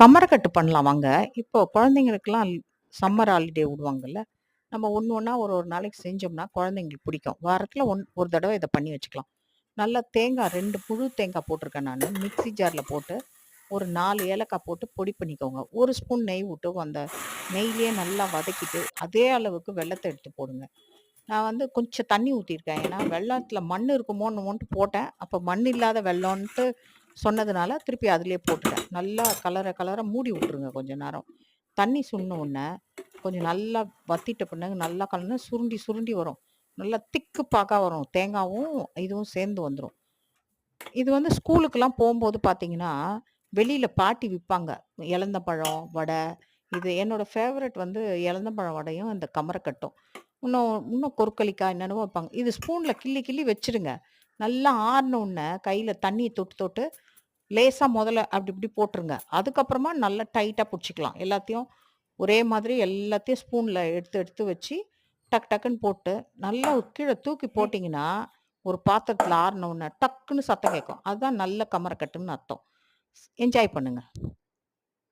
கமரக்கட்டு பண்ணலாம் வாங்க. இப்போ குழந்தைங்களுக்கெல்லாம் சம்மர் ஹாலிடே விடுவாங்கல்ல. நம்ம ஒன்று ஒன்றா ஒரு ஒரு நாளைக்கு செஞ்சோம்னா, குழந்தைங்களுக்கு பிடிக்கும். வாரத்தில் ஒன் ஒரு தடவை இதை பண்ணி வச்சுக்கலாம். நல்லா தேங்காய் ரெண்டு புழு தேங்காய் போட்டிருக்கேன் நான் மிக்ஸி ஜாரில் போட்டு, ஒரு நாலு ஏலக்காய் போட்டு பொடி பண்ணிக்கோங்க. ஒரு ஸ்பூன் நெய் விட்டு அந்த நெய்யிலேயே நல்லா வதக்கிட்டு, அதே அளவுக்கு வெள்ளத்தை எடுத்து போடுங்க. நான் வந்து கொஞ்சம் தண்ணி ஊற்றிருக்கேன் ஏன்னா, வெள்ளத்தில் மண் இருக்குமோன்னு போட்டேன். அப்போ மண் இல்லாத வெள்ளம்ன்ட்டு சொன்னதுனால, திருப்பி அதிலே போட்டுட்டேன். நல்லா கலரை கலரை மூடி விட்டுருங்க கொஞ்சம் நேரம். தண்ணி சுண்ண உடனே, கொஞ்சம் நல்லா வத்திட்ட பிறகு நல்லா கலந்து சுருண்டி சுருண்டி வரும். நல்லா திக்கு பாக்கா வரும். தேங்காவும், இதுவும் சேர்ந்து வந்துடும் இது வந்து ஸ்கூலுக்கெல்லாம் போகும்போது பார்த்தீங்கன்னா, வெளியில் பாட்டி விற்பாங்க எலந்தப்பழம் வடை. இது என்னோட ஃபேவரட் வந்து எலந்தப்பழம் வடையும், இந்த கமரக்கட்டும். இன்னும் இன்னும் கொருக்களிக்காய் என்னென்னவோ வைப்பாங்க. இது ஸ்பூனில் கிள்ளி கிள்ளி வச்சுருங்க. நல்லா ஆறுன உடனே கையில தண்ணிய தொட்டு தொட்டு, லேசா முதல்ல அப்படி இப்படி போட்டுருங்க. அதுக்கப்புறமா நல்லா டைட்டா புடிச்சுக்கலாம். எல்லாத்தையும் ஒரே மாதிரி எல்லாத்தையும் ஸ்பூன்ல எடுத்து எடுத்து வச்சு, டக் டக்குன்னு போட்டு, நல்லா கீழ தூக்கி போட்டீங்கன்னா, ஒரு பாத்திரத்துல ஆறுன உடனே டக்குன்னு சத்தம் கேட்கும். அதுதான் நல்ல கமரக்கட்டுன்னு அர்த்தம். என்ஜாய் பண்ணுங்க.